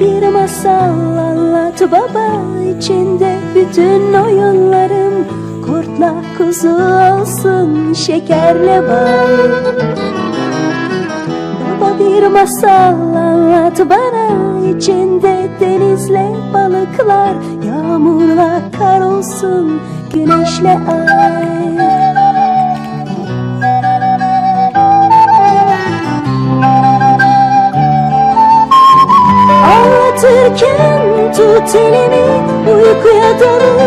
Bir masal anlat baba içinde bütün oyunlarım Kurtla kuzu olsun şekerle bal Baba bir masal anlat bana içinde denizle balıklar Yağmurla kar olsun güneşle ay. Anlatırken tut elimi uykuya Darım